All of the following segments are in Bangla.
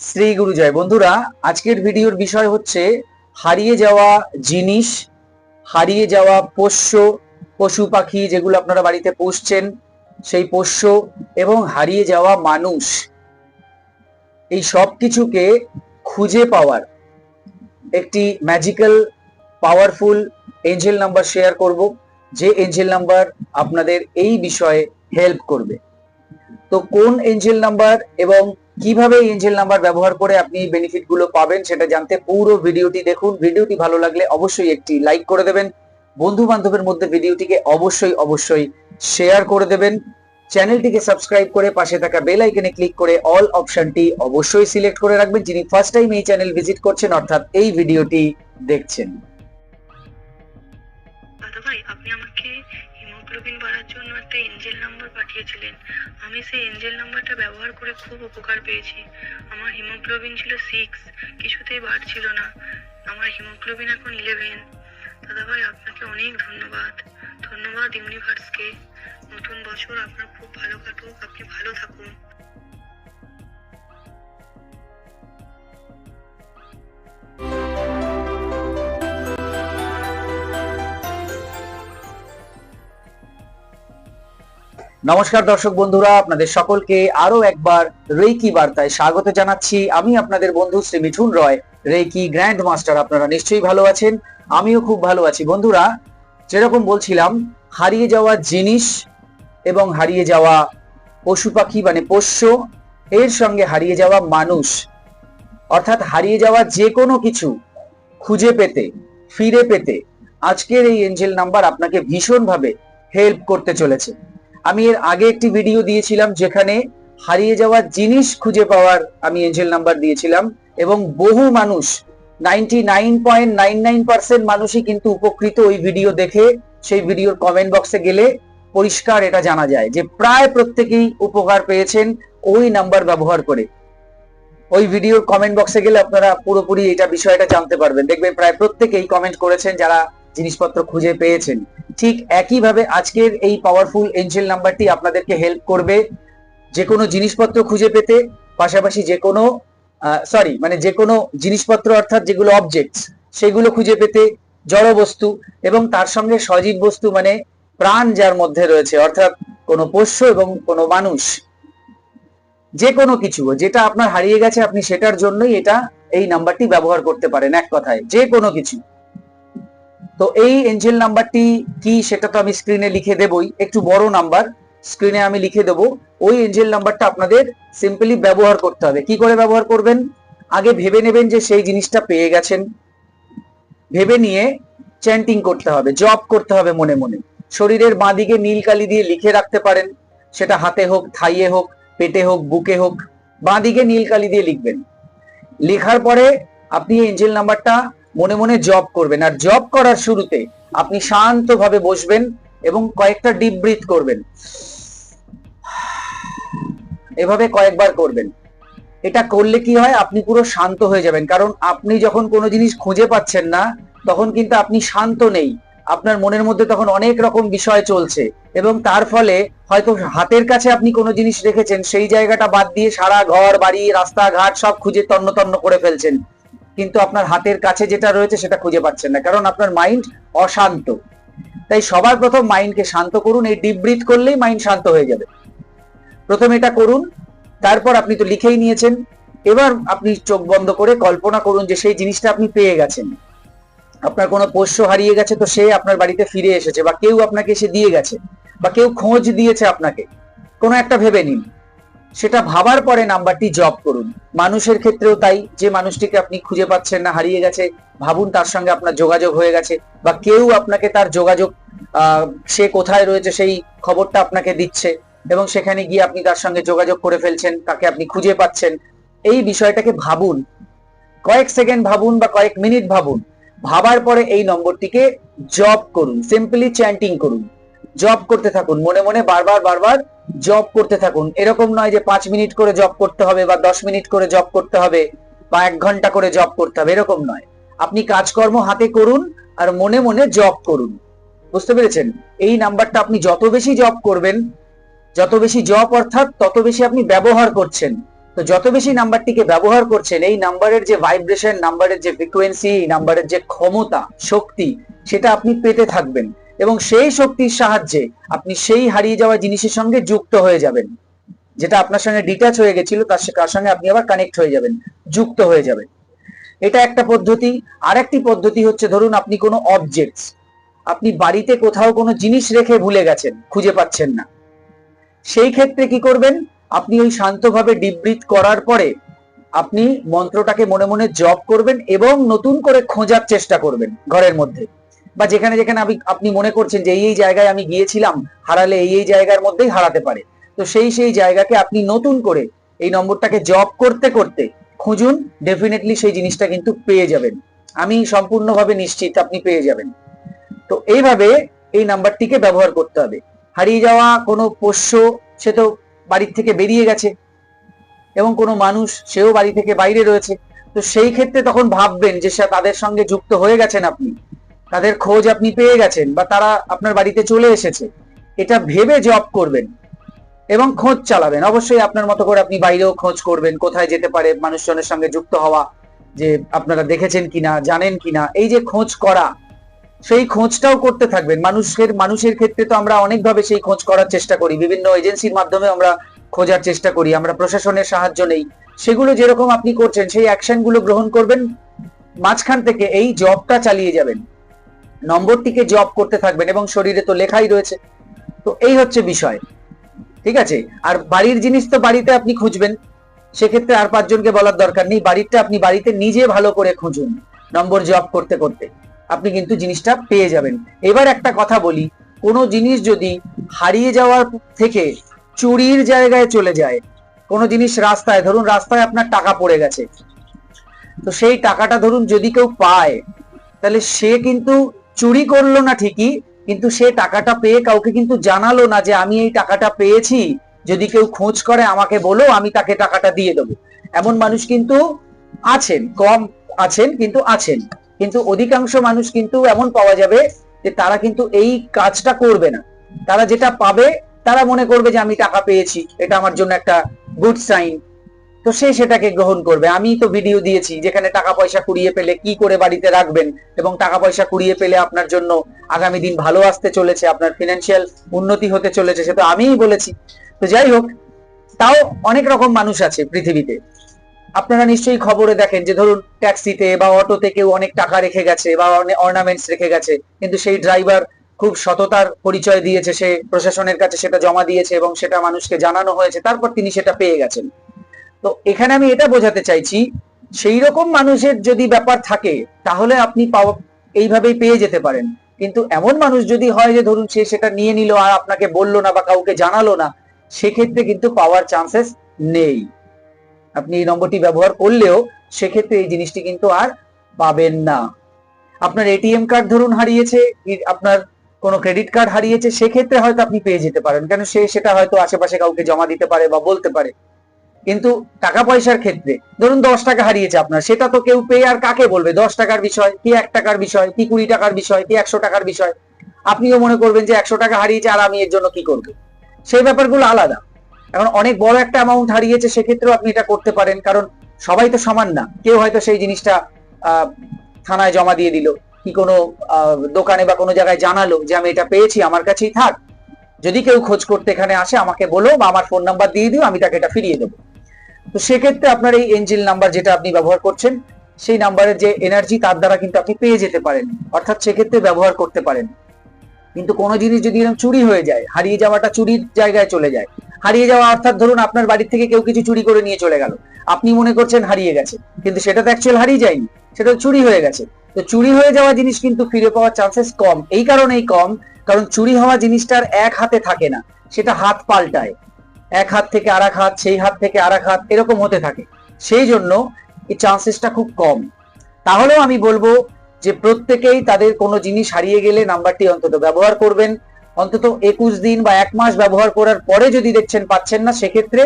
শ্রী গুরুজয় বন্ধুরা, আজকের ভিডিওর বিষয় হচ্ছে হারিয়ে যাওয়া জিনিস, হারিয়ে যাওয়া পোষ্য, পশু পাখি যেগুলো আপনারা বাড়িতে পুষছেন, সেই পোষ্য এবং হারিয়ে যাওয়া মানুষ, এই সব কিছুকে খুঁজে পাওয়ার একটি magical powerful angel number share করব, যে এঞ্জেল নাম্বার আপনাদের এই বিষয়ে হেল্প করবে। তো কোন এঞ্জেল নাম্বার এবং কীভাবে এঞ্জেল নাম্বার ব্যবহার করে আপনি বেনিফিটগুলো পাবেন সেটা জানতে পুরো ভিডিওটি দেখুন। ভিডিওটি ভালো লাগলে অবশ্যই একটি লাইক করে দেবেন। বন্ধু বান্ধবের মধ্যে ভিডিওটিকে অবশ্যই অবশ্যই শেয়ার করে দেবেন। চ্যানেলটিকে সাবস্ক্রাইব করে পাশে থাকা বেল আইকনে ক্লিক করে অল অপশনটি অবশ্যই সিলেক্ট করে রাখবেন। যিনি ফার্স্ট টাইম এই চ্যানেল ভিজিট করছেন, অর্থাৎ এই ভিডিওটি দেখছেন। দাদা ভাই, আপনি আমাকে হিমোগ্লোবিন একটা এঞ্জেল নাম্বার পাঠিয়েছিলেন। আমি সেই এঞ্জেল নাম্বারটা ব্যবহার করে খুব উপকার পেয়েছি। আমার হিমোগ্লোবিন ছিল সিক্স কিছুতেই বাড়ছিল না। আমার হিমোগ্লোবিন এখন ইলেভেন দাদাভাই, আপনাকে অনেক ধন্যবাদ। ধন্যবাদ ইউনিভার্সকে। নতুন বছর আপনার খুব ভালো কাটুক, আপনি ভালো থাকুন। নমস্কার দর্শক বন্ধুরা, আপনাদের সকলকে আরও একবার রেকি বার্তায় স্বাগত জানাচ্ছি। আমি আপনাদের বন্ধু Shri Mithun Roy reiki grand master আপনারা নিশ্চয়ই ভালো আছেন, আমিও খুব ভালো আছি। বন্ধুরা, যেরকম বলছিলাম, হারিয়ে যাওয়া জিনিস এবং হারিয়ে যাওয়া পশু পাখি মানে পোষ্য, এর সঙ্গে হারিয়ে যাওয়া মানুষ, অর্থাৎ হারিয়ে যাওয়া যে কোনো কিছু খুঁজে পেতে, ফিরে পেতে, আজকের এই এঞ্জেল নাম্বার আপনাকে ভীষণভাবে হেল্প করতে চলেছে। আমি এর আগে একটি ভিডিও দিয়েছিলাম যেখানে হারিয়ে যাওয়া জিনিস খুঁজে পাওয়ার আমি এঞ্জেল নাম্বার দিয়েছিলাম এবং বহু মানুষ ninety nine point nine nine percent মানুষই কিন্তু উপকৃত ওই ভিডিও দেখে, সেই ভিডিওর কমেন্ট বক্সে গেলে পরিষ্কার এটা জানা যায় যে প্রায় প্রত্যেকেই উপকার পেয়েছেন ওই নাম্বার ব্যবহার করে। ওই ভিডিওর কমেন্ট বক্সে গেলে আপনারা পুরোপুরি এটা বিষয়টা জানতে পারবেন। দেখবেন প্রায় প্রত্যেকেই কমেন্ট করেছেন যারা জিনিসপত্র খুঁজে পেয়েছেন। ঠিক একইভাবে আজকের এই পাওয়ারফুল এঞ্জেল নাম্বারটি আপনাদেরকে হেল্প করবে। যে কোনো জিনিসপত্র খুঁজে পেতে, পাশাপাশি যে কোনো সরি মানে যে কোনো জিনিসপত্র অর্থাৎ যেগুলো অবজেক্টস সেগুলো খুঁজে পেতে, জড় বস্তু এবং তার সঙ্গে সজীব বস্তু মানে প্রাণ যার মধ্যে রয়েছে, অর্থাৎ কোনো পোষ্য এবং কোনো মানুষ। যে কোনো কিছু, যেটা আপনার হারিয়ে গেছে, আপনি সেটার জন্যই এটা এই নাম্বারটি ব্যবহার করতে পারেন এক কথায় যে কোনো কিছু। তো এই এঞ্জেল নাম্বারটি কি সেটা তো আমি স্ক্রিনে লিখে দেবই। একটু বড় নাম্বার স্ক্রিনে আমি লিখে দেব। ওই এঞ্জেল নাম্বারটা আপনাদের সিম্পলি ব্যবহার করতে হবে। কি করে ব্যবহার করবেন? আগে ভেবে নেবেন যে সেই জিনিসটা পেয়ে গেছেন। ভেবে নিয়ে চ্যান্টিং করতে হবে জব করতে হবে মনে মনে। শরীরের বাঁদিকে নীল কালি দিয়ে লিখে রাখতে পারেন। সেটা হাতে হোক, থাইয়ে হোক, পেটে হোক, বুকে হোক, বাঁদিকে নীল কালি দিয়ে লিখবেন। লেখার পরে আপনি এঞ্জেল নাম্বারটা মনে মনে জব করবেন। আর জব করার শুরুতে আপনি শান্তভাবে বসবেন এবং কয়েকটা ডিপ ব্রিথ করবেন। এভাবে কয়েকবার করবেন। এটা করলে কি হয়? আপনি পুরো শান্ত হয়ে যাবেন। কারণ আপনি যখন কোনো জিনিস খুঁজে পাচ্ছেন না, তখন কিন্তু আপনি শান্ত নেই। আপনার মনের মধ্যে তখন অনেক রকম বিষয় চলছে এবং তার ফলে হয়তো হাতের কাছে আপনি কোনো জিনিস রেখেছেন, সেই জায়গাটা বাদ দিয়ে সারা ঘর, বাড়ি, রাস্তাঘাট সব খুঁজে তন্ন তন্ন করে ফেলছেন। কিন্তু আপনার হাতের কাছে যেটা রয়েছে সেটা খুঁজে পাচ্ছেন না। কারণ আপনার মাইন্ড অশান্ত। তাই সবার প্রথম মাইন্ডকে শান্ত করুন, এই ডিপ ব্রিথ করলেই মাইন্ড শান্ত হয়ে যাবে। প্রথম এটা করুন, তারপর আপনি তো লিখেই নিয়েছেন। এবার আপনি চোখ বন্ধ করে কল্পনা করুন যে সেই জিনিসটা আপনি পেয়ে গেছেন। আপনার কোনো পোষ্য হারিয়ে গেছে তো সে আপনার বাড়িতে ফিরে এসেছে, বা কেউ আপনাকে এসে দিয়ে গেছে, বা কেউ খোঁজ দিয়েছে আপনাকে। কোনো একটা ভেবে নিন। সেটা ভাবার পরে নাম্বারটি জব করুন। মানুষের ক্ষেত্রেও তাই, যে মানুষটিকে আপনি খুঁজে পাচ্ছেন না, হারিয়ে গেছে, ভাবুন তার সঙ্গে আপনার যোগাযোগ হয়ে গেছে, বা কেউ আপনাকে তার যোগাযোগ সে কোথায় রয়েছে সেই খবরটা আপনাকে দিচ্ছে, এবং সেখানে গিয়ে আপনি তার সঙ্গে যোগাযোগ করে ফেলছেন, তাকে আপনি খুঁজে পাচ্ছেন, এই বিষয়টাকে ভাবুন। কয়েক সেকেন্ড ভাবুন বা কয়েক মিনিট ভাবুন। ভাবার পরে এই নম্বরটিকে জব করুন সিম্পলি চ্যান্টিং করুন। জব করতে থাকুন, মনে মনে বারবার বারবার জব করতে থাকুন। এরকম নয় যে পাঁচ মিনিট করে জব করতে হবে বা দশ মিনিট করে জব করতে হবে বা এক ঘণ্টা করে জব করতে হবে, এরকম নয়। আপনি কাজকর্ম হাতে করুন আর মনে মনে জব করুন। বুঝতে পেরেছেন? এই নাম্বারটা আপনি যত বেশি জব করবেন, যত বেশি জব অর্থাৎ তত বেশি আপনি ব্যবহার করছেন। তো যত বেশি নাম্বারটিকে ব্যবহার করছেন, এই নাম্বারের যে ভাইব্রেশন নাম্বারের যে ফ্রিকোয়েন্সি নাম্বারের যে ক্ষমতা, শক্তি, সেটা আপনি পেতে থাকবেন। এবং সেই শক্তির সাহায্যে আপনি সেই হারিয়ে যাওয়া জিনিসের সঙ্গে যুক্ত হয়ে যাবেন। যেটা আপনার সঙ্গে ডিটাচ হয়ে গেছিল, তার তার সঙ্গে আপনি আবার কানেক্ট হয়ে যাবেন, যুক্ত হয়ে যাবেন। এটা একটা পদ্ধতি। আর একটি পদ্ধতি হচ্ছে, ধরুন আপনি কোনো অবজেক্টস আপনি বাড়িতে কোথাও কোনো জিনিস রেখে ভুলে গেছেন, খুঁজে পাচ্ছেন না। সেই ক্ষেত্রে কি করবেন? আপনি ওই শান্তভাবে ডিব্রিথ করার পরে আপনি মন্ত্রটাকে মনে মনে জপ করবেন এবং নতুন করে খোঁজার চেষ্টা করবেন ঘরের মধ্যে। বা যেখানে যেখানে আপনি মনে করছেন যে এই জায়গায় আমি গিয়েছিলাম, হারালে এই এই জায়গার মধ্যেই হারাতে পারে। তো সেই সেই জায়গাকে আপনি নতুন করে এই নম্বরটাকে জব করতে করতে খুঁজুন ডেফিনেটলি সেই জিনিসটা কিন্তু পেয়ে যাবেন। আমি সম্পূর্ণভাবে নিশ্চিত আপনি পেয়ে যাবেন। তো এইভাবে এই নাম্বারটিকে ব্যবহার করতে হবে। হারিয়ে যাওয়া কোনো পোষ্য, সে তো বাড়ির থেকে বেরিয়ে গেছে এবং কোনো মানুষ, সেও বাড়ি থেকে বাইরে রয়েছে। তো সেই ক্ষেত্রে তখন ভাববেন যে তাদের সঙ্গে যুক্ত হয়ে গেছেন আপনি। তাদের খোঁজ আপনি পেয়ে গেছেন বা তারা আপনার বাড়িতে চলে এসেছে, এটা ভেবে জব করবেন এবং খোঁজ চালাবেন। অবশ্যই আপনার মতো করে আপনি বাইরেও খোঁজ করবেন, কোথায় যেতে পারে মানুষজনের সঙ্গে যুক্ত হওয়া, যে আপনারা দেখেছেন কিনা, জানেন কিনা, এই যে খোঁজ করা, সেই খোঁজটাও করতে থাকবেন। মানুষের মানুষের ক্ষেত্রে তো আমরা অনেকভাবে সেই খোঁজ করার চেষ্টা করি। বিভিন্ন এজেন্সির মাধ্যমে আমরা খোঁজার চেষ্টা করি, আমরা প্রশাসনের সাহায্য নেই। সেগুলো যেরকম আপনি করছেন, সেই অ্যাকশনগুলো গ্রহণ করবেন, মাঝখান থেকে এই জবটা চালিয়ে যাবেন। নম্বরটিকে জব করতে থাকবেন এবং শরীরে তো লেখাই রয়েছে। তো এই হচ্ছে বিষয়। ঠিক আছে? আর বাড়ির জিনিস তো বাড়িতে আপনি খুঁজবেন। সেক্ষেত্রে আর পাঁচজনকে বলার দরকার নেই। বাড়িটা আপনি বাড়িতে নিজে ভালো করে খুঁজুন নম্বর জব করতে করতে। আপনি কিন্তু জিনিসটা পেয়ে যাবেন। এবার একটা কথা বলি, কোনো জিনিস যদি হারিয়ে যাওয়ার থেকে চুরির জায়গায় চলে যায়, কোনো জিনিস রাস্তায়, ধরুন রাস্তায় আপনার টাকা পড়ে গেছে। তো সেই টাকাটা ধরুন যদি কেউ পায়, তাহলে সে কিন্তু চুরি করল না ঠিকই, কিন্তু সে টাকাটা পেয়ে কাউকে কিন্তু জানালো না যে আমি এই টাকাটা পেয়েছি। যদি কেউ খোঁজ করে, আমাকে বলো, আমি তাকে টাকাটা দিয়ে দেবো। এমন মানুষ কিন্তু আছেন, কম আছেন কিন্তু আছেন। কিন্তু অধিকাংশ মানুষ কিন্তু এমন পাওয়া যাবে যে তারা কিন্তু এই কাজটা করবে না। তারা যেটা পাবে, তারা মনে করবে যে আমি টাকা পেয়েছি, এটা আমার জন্য একটা গুড সাইন তো সে সেটাকে গ্রহণ করবে। আমি তো ভিডিও দিয়েছি, যেখানে টাকা পয়সা কুড়িয়ে পেলে কি করে বাড়িতে রাখবেন? এবং টাকা পয়সা কুড়িয়ে পেলে আপনার জন্য আগামী দিন ভালো আসতে চলেছে, আপনার ফিনান্সিয়াল উন্নতি হতে চলেছে, সে তো আমিই বলেছি। তো যাই হোক, তাও অনেক রকম মানুষ আছে পৃথিবীতে। আপনারা নিশ্চয়ই খবরে দেখেন যে ধরুন ট্যাক্সিতে বা অটোতে কেউ অনেক টাকা রেখে গেছে বা অর্নামেন্টস রেখে গেছে, কিন্তু সেই ড্রাইভার খুব সততার পরিচয় দিয়েছে, সে প্রশাসনের কাছে সেটা জমা দিয়েছে এবং সেটা মানুষকে জানানো হয়েছে, তারপর তিনি সেটা পেয়ে গেছেন। তো এখানে আমি এটা বোঝাতে চাইছি, সেই রকম মানুষের যদি ব্যাপার থাকে, তাহলে আপনি এইভাবেই পেয়ে যেতে পারেন। কিন্তু এমন মানুষ যদি হয় যে ধরুন সে সেটা নিয়ে নিল আর আপনাকে বলল না বা কাউকে জানালো না, সেক্ষেত্রে কিন্তু পাওয়ার চান্সেস নেই। আপনি এই নম্বরটি ব্যবহার করলেও সেক্ষেত্রে এই জিনিসটি কিন্তু আর পাবেন না। আপনার এটিএম কার্ড ধরুন হারিয়েছে আপনার কোনো ক্রেডিট কার্ড হারিয়েছে, সেক্ষেত্রে হয়তো আপনি পেয়ে যেতে পারেন। কেন সে সেটা হয়তো আশেপাশে কাউকে জমা দিতে পারে বা বলতে পারে। কিন্তু টাকা পয়সার ক্ষেত্রে, ধরুন দশ টাকা হারিয়েছে আপনার, সেটা তো কেউ পেয়ে আর কাকে বলবে? দশ টাকার বিষয়, কি এক টাকার বিষয়, কি কুড়ি টাকার বিষয়, কি একশো টাকার বিষয়, আপনিও মনে করবেন যে একশো টাকা হারিয়েছে আর আমি এর জন্য কি করব? সেই ব্যাপারগুলো আলাদা। এখন অনেক বড় একটা অ্যামাউন্ট হারিয়েছে, সেক্ষেত্রেও আপনি এটা করতে পারেন, কারণ সবাই তো সমান না। কেউ হয়তো সেই জিনিসটা থানায় জমা দিয়ে দিল, কি কোনো দোকানে বা কোনো জায়গায় জানালো যে আমি এটা পেয়েছি, আমার কাছেই থাক। যদি কেউ খোঁজ করতে এখানে আসে, আমাকে বলো বা আমার ফোন নাম্বার দিয়ে দিও, আমি তাকে এটা ফিরিয়ে দেবো। তো সেক্ষেত্রে আপনার এই এঞ্জেল নাম্বার যেটা আপনি ব্যবহার করছেন, সেই নাম্বারের যে এনার্জি তার দ্বারা কিন্তু আপনি পেয়ে যেতে পারেন। অর্থাৎ সেক্ষেত্রে ব্যবহার করতে পারেন। কিন্তু কোনো জিনিস যদি এরকম চুরি হয়ে যায়, হারিয়ে যাওয়াটা চুরির জায়গায় চলে যায়। হারিয়ে যাওয়া অর্থাৎ ধরুন আপনার বাড়ি থেকে কেউ কিছু চুরি করে নিয়ে চলে গেল। আপনি মনে করছেন হারিয়ে গেছে, কিন্তু সেটা তো অ্যাকচুয়াল হারিয়ে যায়নি, সেটা চুরি হয়ে গেছে। তো চুরি হয়ে যাওয়া জিনিস কিন্তু ফিরে পাওয়ার চান্সেস কম। এই কারণেই কম, কারণ চুরি হওয়া জিনিসটার এক হাতে থাকে না, সেটা হাত পাল্টায়। এক হাত থেকে আর এক হাত, সেই হাত থেকে আর এক হাত এরকম হতে থাকে। সেই জন্য এই চান্সেসটা খুব কম। তাহলেও আমি বলব যে প্রত্যেকেই তাদের কোনো জিনিস হারিয়ে গেলে নাম্বারটি অন্তত ব্যবহার করবেন। অন্তত একুশ দিন বা এক মাস ব্যবহার করার পরে যদি দেখছেন পাচ্ছেন না, সেক্ষেত্রে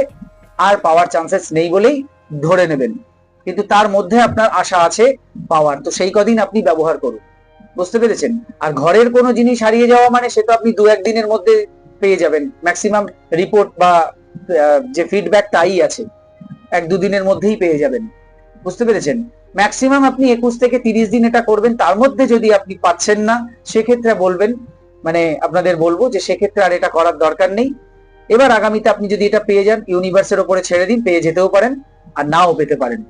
আর পাওয়ার চান্সেস নেই বলেই ধরে নেবেন। কিন্তু তার মধ্যে আপনার আশা আছে পাওয়ার। তো সেই কদিন আপনি ব্যবহার করুন। বুঝতে পেরেছেন? আর ঘরের কোনো জিনিস হারিয়ে যাওয়া মানে সে তো আপনি দু একদিনের মধ্যে পেয়ে যাবেন। ম্যাক্সিমাম রিপোর্ট বা যে ফিডব্যাক তাই আছে। এক দুদিনের মধ্যেই পেয়ে যাবেন। বুঝতে পেরেছেন? ম্যাক্সিমাম আপনি একুশ থেকে তিরিশ দিন এটা করবেন। তার মধ্যে যদি আপনি পাচ্ছেন না, সেক্ষেত্রে বলবেন মানে আপনাদের বলব যে সেক্ষেত্রে আর এটা করার দরকার নেই। এবার আগামীতে আপনি যদি এটা পেয়ে যান ইউনিভার্সের ওপরে ছেড়ে দিন, পেয়ে যেতেও পারেন, আর নাও পেতে পারেন।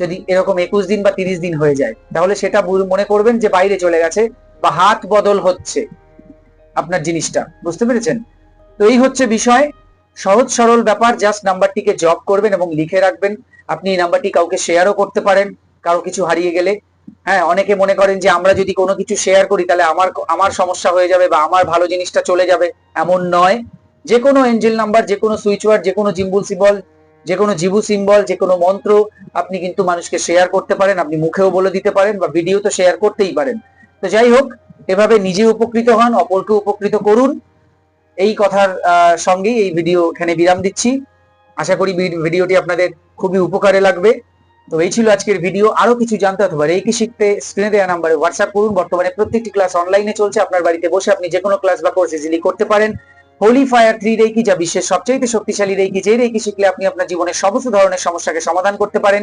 যদি এরকম একুশ দিন বা তিরিশ দিন হয়ে যায়, তাহলে সেটা মনে করবেন যে বাইরে চলে গেছে বা হাত বদল হচ্ছে আপনার জিনিসটা। বুঝতে পেরেছেন? তো এই হচ্ছে বিষয়। সহজ, সরল ব্যাপার জাস্ট নাম্বারটিকে জব করবেন এবং লিখে রাখবেন। আপনি এই নাম্বারটি কাউকে শেয়ারও করতে পারেন, কারও কিছু হারিয়ে গেলে। হ্যাঁ অনেকে মনে করেন যে আমরা যদি কোনো কিছু শেয়ার করি, তাহলে আমার আমার সমস্যা হয়ে যাবে বা আমার ভালো জিনিসটা চলে যাবে। এমন নয়। যে কোনো এঞ্জেল নাম্বার যে কোনো সুইচ ওয়ার্ড যে কোনো জিম্বুল সিম্বল যে কোনো জিবু সিম্বল যে কোনো মন্ত্র, আপনি কিন্তু মানুষকে শেয়ার করতে পারেন। আপনি মুখেও বলে দিতে পারেন বা ভিডিও তো শেয়ার করতেই পারেন। তো যাই হোক, এভাবে নিজে উপকৃত হন, অপরকে উপকৃত করুন। এই কথার সঙ্গেই এই ভিডিও এখানে বিরাম দিচ্ছি। আশা করি ভিডিওটি আপনাদের খুবই উপকারে লাগবে। তো এই ছিল আজকের ভিডিও আরও কিছু জানতে অথবা রেকি শিখতে স্ক্রিনে দেওয়া নাম্বারে হোয়াটসঅ্যাপ করুন। বর্তমানে প্রত্যেকটি ক্লাস অনলাইনে চলছে। আপনার বাড়িতে বসে আপনি যে কোনো ক্লাস বা কোর্স ইজিলি করতে পারেন হোলি ফায়ার থ্রি রেকি যা বিশ্বের সবচেয়ে শক্তিশালী রেকি যে রেকি শিখলে আপনি আপনার জীবনের সমস্ত ধরনের সমস্যাকে সমাধান করতে পারেন।